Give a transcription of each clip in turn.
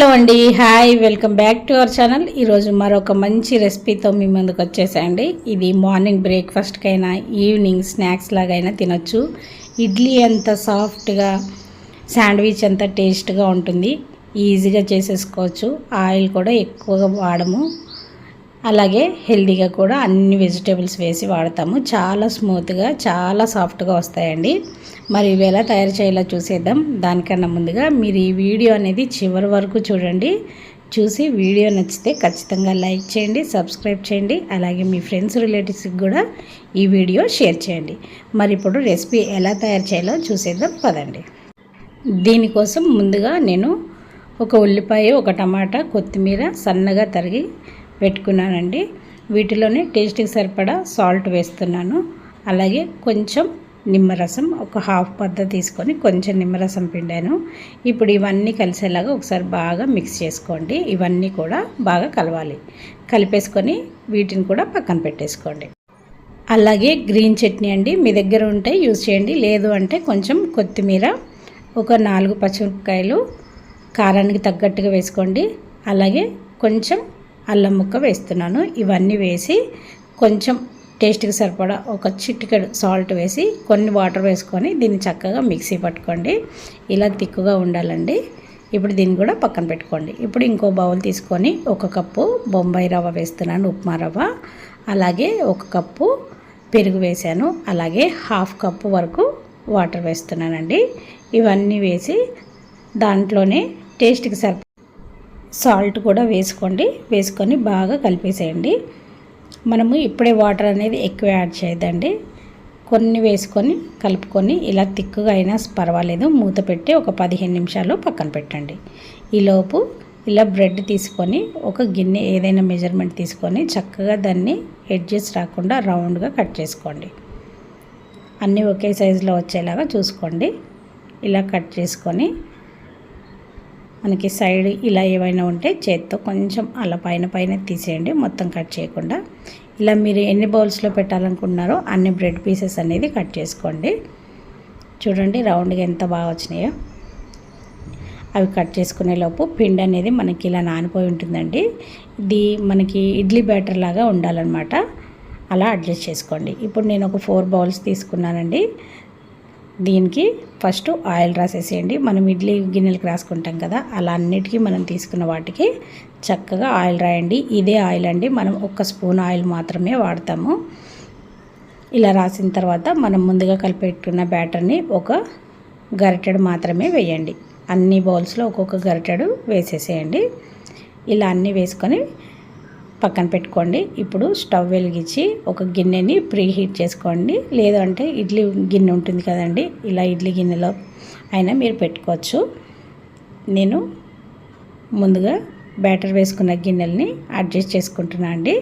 Hello అండి hi welcome back to our channel. ఈరోజు మరొక మంచి రెసిపీతో మీ ముందుకు వచ్చేసాయండి. ఇది మార్నింగ్ బ్రేక్ఫాస్ట్కైనా ఈవినింగ్ స్నాక్స్ లాగైనా తినొచ్చు. ఇడ్లీ అంత సాఫ్ట్గా శాండ్విచ్ ఎంత టేస్ట్గా ఉంటుంది. ఈజీగా చేసేసుకోవచ్చు. ఆయిల్ కూడా ఎక్కువగా వాడము. అలాగే హెల్దీగా కూడా అన్ని వెజిటేబుల్స్ వేసి వాడతాము. చాలా స్మూత్గా చాలా సాఫ్ట్గా వస్తాయండి. మరి ఇవి ఎలా తయారు చేయాలో చూసేద్దాం. దానికన్నా ముందుగా మీరు ఈ వీడియో అనేది చివరి వరకు చూడండి. చూసి వీడియో నచ్చితే ఖచ్చితంగా లైక్ చేయండి సబ్స్క్రైబ్ చేయండి. అలాగే మీ ఫ్రెండ్స్ రిలేటివ్స్కి కూడా ఈ వీడియో షేర్ చేయండి. మరి ఇప్పుడు రెసిపీ ఎలా తయారు చేయాలో చూసేద్దాం. పదండి. దీనికోసం ముందుగా నేను ఒక ఉల్లిపాయ ఒక టమాటా కొత్తిమీర సన్నగా తరిగి పెట్టుకున్నానండి. వీటిలోనే టేస్ట్కి సరిపడా సాల్ట్ వేస్తున్నాను. అలాగే కొంచెం నిమ్మరసం ఒక హాఫ్ పద్ద తీసుకొని కొంచెం నిమ్మరసం పిండాను. ఇప్పుడు ఇవన్నీ కలిసేలాగా ఒకసారి బాగా మిక్స్ చేసుకోండి. ఇవన్నీ కూడా బాగా కలవాలి. కలిపేసుకొని వీటిని కూడా పక్కన పెట్టేసుకోండి. అలాగే గ్రీన్ చట్నీ అండి మీ దగ్గర ఉంటే యూజ్ చేయండి. లేదు అంటే కొంచెం కొత్తిమీర ఒక నాలుగు పచ్చిమిరపకాయలు కారానికి తగ్గట్టుగా వేసుకోండి. అలాగే కొంచెం అల్లం ముక్క వేస్తున్నాను. ఇవన్నీ వేసి కొంచెం టేస్ట్కి సరిపడా ఒక చిటికెడు సాల్ట్ వేసి కొన్ని వాటర్ వేసుకొని దీన్ని చక్కగా మిక్సీ పట్టుకోండి. ఇలా తిక్కుగా ఉండాలండి. ఇప్పుడు దీన్ని కూడా పక్కన పెట్టుకోండి. ఇప్పుడు ఇంకో బౌల్ తీసుకొని ఒక కప్పు బొంబాయి రవ్వ వేస్తున్నాను ఉప్మా రవ్వ. అలాగే ఒక కప్పు పెరుగు వేసాను అలాగే హాఫ్ కప్పు వరకు వాటర్ వేస్తున్నానండి. ఇవన్నీ వేసి దాంట్లోనే టేస్ట్కి సరిప సాల్ట్ కూడా వేసుకోండి. వేసుకొని బాగా కలిపేసేయండి. మనము ఇప్పుడే వాటర్ అనేది ఎక్కువ యాడ్ చేయదండి కొన్ని వేసుకొని కలుపుకొని ఇలా తిక్కుగా అయినా పర్వాలేదు. మూత పెట్టి ఒక పదిహేను నిమిషాలు పక్కన పెట్టండి. ఈలోపు ఇలా బ్రెడ్ తీసుకొని ఒక గిన్నె ఏదైనా మెజర్మెంట్ తీసుకొని చక్కగా దాన్ని ఎడ్జెస్ రాకుండా రౌండ్గా కట్ చేసుకోండి. అన్నీ ఒకే సైజులో వచ్చేలాగా చూసుకోండి. ఇలా కట్ చేసుకొని మనకి సైడ్ ఇలా ఏమైనా ఉంటే చేత్తో కొంచెం అలా పైన పైన తీసేయండి మొత్తం కట్ చేయకుండా. ఇలా మీరు ఎన్ని బౌల్స్లో పెట్టాలనుకుంటున్నారో అన్ని బ్రెడ్ పీసెస్ అనేది కట్ చేసుకోండి. చూడండి రౌండ్గా ఎంత బాగా వచ్చినాయో. అవి కట్ చేసుకునే లోపు పిండి అనేది మనకి ఇలా నానిపోయి ఉంటుందండి. ఇది మనకి ఇడ్లీ బ్యాటర్ లాగా ఉండాలన్నమాట. అలా అడ్జస్ట్ చేసుకోండి. ఇప్పుడు నేను ఒక ఫోర్ బౌల్స్ తీసుకున్నానండి. దీనికి ఫస్ట్ ఆయిల్ రాసేసేయండి. మనం ఇడ్లీ గిన్నెలకు రాసుకుంటాం కదా అలా అన్నిటికీ మనం తీసుకున్న వాటికి చక్కగా ఆయిల్ రాయండి. ఇదే ఆయిల్ అండి మనం ఒక్క స్పూన్ ఆయిల్ మాత్రమే వాడతాము. ఇలా రాసిన తర్వాత మనం ముందుగా కలిపెట్టుకున్న బ్యాటర్ని ఒక గరిటెడు మాత్రమే వేయండి. అన్ని బౌల్స్లో ఒక్కొక్క గరిటెడు వేసేసేయండి. ఇలా అన్నీ వేసుకొని పక్కన పెట్టుకోండి. ఇప్పుడు స్టవ్ వెలిగించి ఒక గిన్నెని ప్రీ హీట్ చేసుకోండి. లేదంటే ఇడ్లీ గిన్నె ఉంటుంది కదండి ఇలా ఇడ్లీ గిన్నెలో అయినా మీరు పెట్టుకోవచ్చు. నేను ముందుగా బ్యాటర్ వేసుకున్న గిన్నెల్ని అడ్జస్ట్ చేసుకుంటున్నా అండి.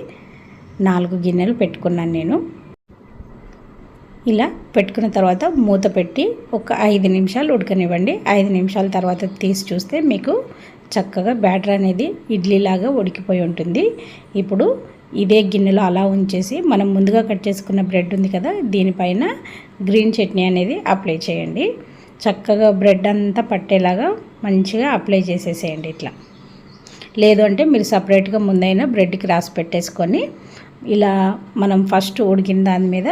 నాలుగు గిన్నెలు పెట్టుకున్నాను నేను. ఇలా పెట్టుకున్న తర్వాత మూత పెట్టి ఒక ఐదు నిమిషాలు ఉడకనివ్వండి. ఐదు నిమిషాల తర్వాత తీసి చూస్తే మీకు చక్కగా బ్యాటర్ అనేది ఇడ్లీలాగా ఉడికిపోయి ఉంటుంది. ఇప్పుడు ఇదే గిన్నెలో అలా ఉంచేసి మనం ముందుగా కట్ చేసుకున్న బ్రెడ్ ఉంది కదా దీనిపైన గ్రీన్ చట్నీ అనేది అప్లై చేయండి. చక్కగా బ్రెడ్ అంతా పట్టేలాగా మంచిగా అప్లై చేసేసేయండి ఇట్లా. లేదు అంటే మీరు సపరేట్గా ముందైనా బ్రెడ్కి రాసి పెట్టేసుకొని ఇలా మనం ఫస్ట్ ఉడికిన దాని మీద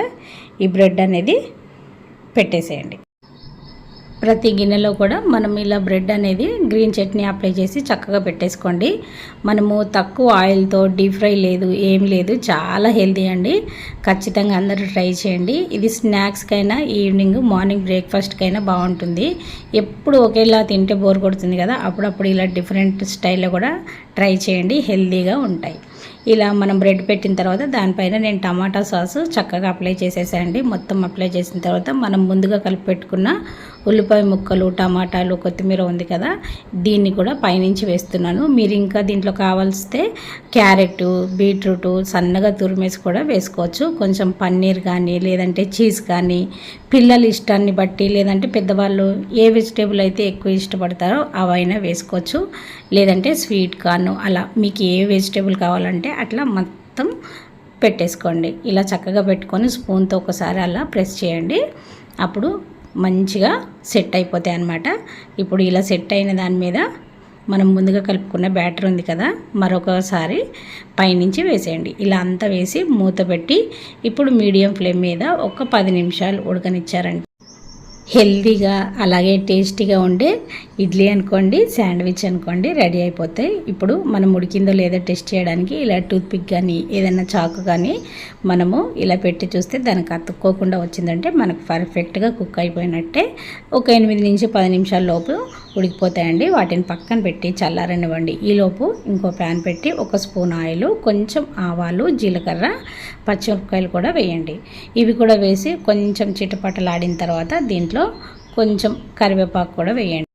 ఈ బ్రెడ్ అనేది పెట్టేసేయండి. ప్రతి గిన్నెలో కూడా మనం ఇలా బ్రెడ్ అనేది గ్రీన్ చట్నీ అప్లై చేసి చక్కగా పెట్టేసుకోండి. మనము తక్కువ ఆయిల్తో డీప్ ఫ్రై లేదు ఏం లేదు చాలా హెల్తీ అండి. ఖచ్చితంగా అందరూ ట్రై చేయండి. ఇది స్నాక్స్కైనా ఈవినింగ్ మార్నింగ్ బ్రేక్ఫాస్ట్కైనా బాగుంటుంది. ఎప్పుడు ఒకేలా తింటే బోర్ కొడుతుంది కదా అప్పుడప్పుడు ఇలా డిఫరెంట్ స్టైల్లో కూడా ట్రై చేయండి. హెల్తీగా ఉంటాయి. ఇలా మనం బ్రెడ్ పెట్టిన తర్వాత దానిపైన నేను టమాటా సాసు చక్కగా అప్లై చేసేసాయండి మొత్తం అప్లై చేసిన తర్వాత మనం ముందుగా కలిపి పెట్టుకున్న ఉల్లిపాయ ముక్కలు టమాటాలు కొత్తిమీర ఉంది కదా దీన్ని కూడా పైనుంచి వేస్తున్నాను. మీరు ఇంకా దీంట్లో కావాల్స్తే క్యారెట్ బీట్రూట్ సన్నగా తురిమేసి కూడా వేసుకోవచ్చు. కొంచెం పన్నీర్ కానీ లేదంటే చీజ్ కానీ పిల్లల ఇష్టాన్ని బట్టి లేదంటే పెద్దవాళ్ళు ఏ వెజిటేబుల్ అయితే ఎక్కువ ఇష్టపడతారో అవైనా వేసుకోవచ్చు. లేదంటే స్వీట్ కార్న్ అలా మీకు ఏ వెజిటేబుల్ కావాలంటే అట్లా మొత్తం పెట్టేసుకోండి. ఇలా చక్కగా పెట్టుకొని స్పూన్తో ఒకసారి అలా ప్రెస్ చేయండి. అప్పుడు మంచిగా సెట్ అయిపోతాయి అన్నమాట. ఇప్పుడు ఇలా సెట్ అయిన దాని మీద మనం ముందుగా కలుపుకున్న బ్యాటర్ ఉంది కదా మరొకసారి పైనుంచి వేసేయండి. ఇలా అంతా వేసి మూత పెట్టి ఇప్పుడు మీడియం ఫ్లేమ్ మీద ఒక పది నిమిషాలు ఉడకనిచ్చారండి హెల్దీగా అలాగే టేస్టీగా ఉండే ఇడ్లీ అనుకోండి శాండ్విచ్ అనుకోండి రెడీ అయిపోతాయి. ఇప్పుడు మనం ఉడికిందో లేదో టెస్ట్ చేయడానికి ఇలా టూత్పిక్ కానీ ఏదైనా చాకు కానీ మనము ఇలా పెట్టి చూస్తే దానికి అతుక్కోకుండా వచ్చిందంటే మనకు పర్ఫెక్ట్గా కుక్ అయిపోయినట్టే. ఒక ఎనిమిది నుంచి పది నిమిషాల లోపు ఉడికిపోతాయండి. వాటిని పక్కన పెట్టి చల్లారనివ్వండి. ఈలోపు ఇంకో ప్యాన్ పెట్టి ఒక స్పూన్ ఆయిల్ కొంచెం ఆవాలు జీలకర్ర పచ్చిమిరపకాయలు కూడా వేయండి. ఇవి కూడా వేసి కొంచెం చిటపటలాడిన తర్వాత దీంట్లో కొంచెం కరివేపాకు కూడా వేయండి.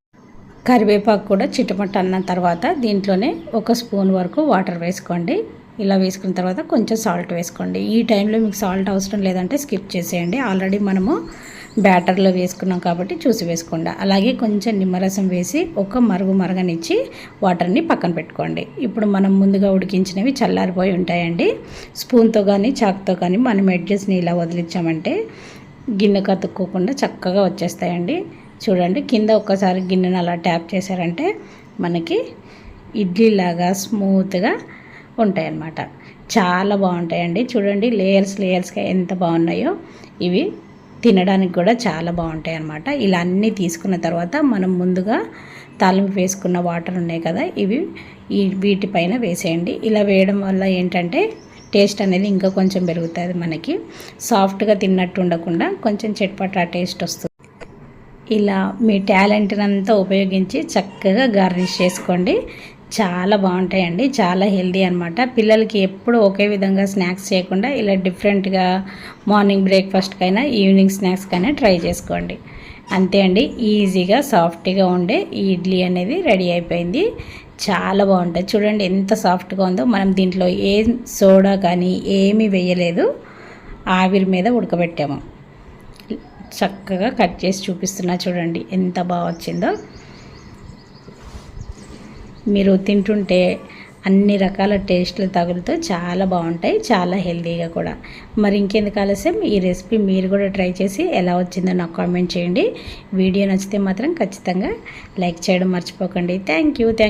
కరివేపాకు కూడా చిటపట అన్న తర్వాత దీంట్లోనే ఒక స్పూన్ వరకు వాటర్ వేసుకోండి. ఇలా వేసుకున్న తర్వాత కొంచెం సాల్ట్ వేసుకోండి. ఈ టైంలో మీకు సాల్ట్ అవసరం లేదంటే స్కిప్ చేసేయండి. ఆల్రెడీ మనము బ్యాటర్లో వేసుకున్నాం కాబట్టి చూసి వేసుకోండి. అలాగే కొంచెం నిమ్మరసం వేసి ఒక మరుగు మరగనిచ్చి వాటర్ని పక్కన పెట్టుకోండి. ఇప్పుడు మనం ముందుగా ఉడికించినవి చల్లారిపోయి ఉంటాయండి. స్పూన్తో కానీ చాకుతో కానీ మనం ఎడ్జెస్ని ఇలా వదిలించామంటే గిన్నె కతుక్కోకుండా చక్కగా వచ్చేస్తాయండి. చూడండి కింద ఒక్కసారి గిన్నెను అలా ట్యాప్ చేశారంటే మనకి ఇడ్లీలాగా స్మూత్గా ఉంటాయన్నమాట. చాలా బాగుంటాయండి. చూడండి లేయర్స్ లేయర్స్గా ఎంత బాగున్నాయో. ఇవి తినడానికి కూడా చాలా బాగుంటాయి అన్నమాట. ఇలా అన్నీ తీసుకున్న తర్వాత మనం ముందుగా తాలింపు వేసుకున్న వాటర్ ఉన్నాయి కదా ఇవి ఈ వీటిపైన వేసేయండి. ఇలా వేయడం వల్ల ఏంటంటే టేస్ట్ అనేది ఇంకా కొంచెం పెరుగుతుంది మనకి. సాఫ్ట్గా తిన్నట్టు ఉండకుండా కొంచెం చెట్పట టేస్ట్ వస్తుంది. ఇలా మీ టాలెంట్ అంతా ఉపయోగించి చక్కగా గార్నిష్ చేసుకోండి. చాలా బాగుంటాయండి. చాలా హెల్దీ అనమాట పిల్లలకి ఎప్పుడు ఒకే విధంగా స్నాక్స్ చేయకుండా ఇలా డిఫరెంట్గా మార్నింగ్ బ్రేక్ఫాస్ట్కైనా ఈవినింగ్ స్నాక్స్కైనా ట్రై చేసుకోండి. అంతే అండి. ఈజీగా సాఫ్ట్గా ఉండే ఈ ఇడ్లీ అనేది రెడీ అయిపోయింది. చాలా బాగుంటుంది. చూడండి ఎంత సాఫ్ట్గా ఉందో. మనం దీంట్లో ఏ సోడా కానీ ఏమీ వేయలేదు. ఆవిరి మీద ఉడకబెట్టాము. చక్కగా కట్ చేసి చూపిస్తున్నా చూడండి ఎంత బాగా వచ్చిందో. మీరు తింటుంటే అన్ని రకాల టేస్ట్లు తగులుతూ చాలా బాగుంటాయి చాలా హెల్తీగా కూడా. మరి ఇంకెందుకు ఆలస్యం? ఈ రెసిపీ మీరు కూడా ట్రై చేసి ఎలా వచ్చిందో నాకు కామెంట్ చేయండి. వీడియో నచ్చితే మాత్రం ఖచ్చితంగా లైక్ చేయడం మర్చిపోకండి. Thank you thank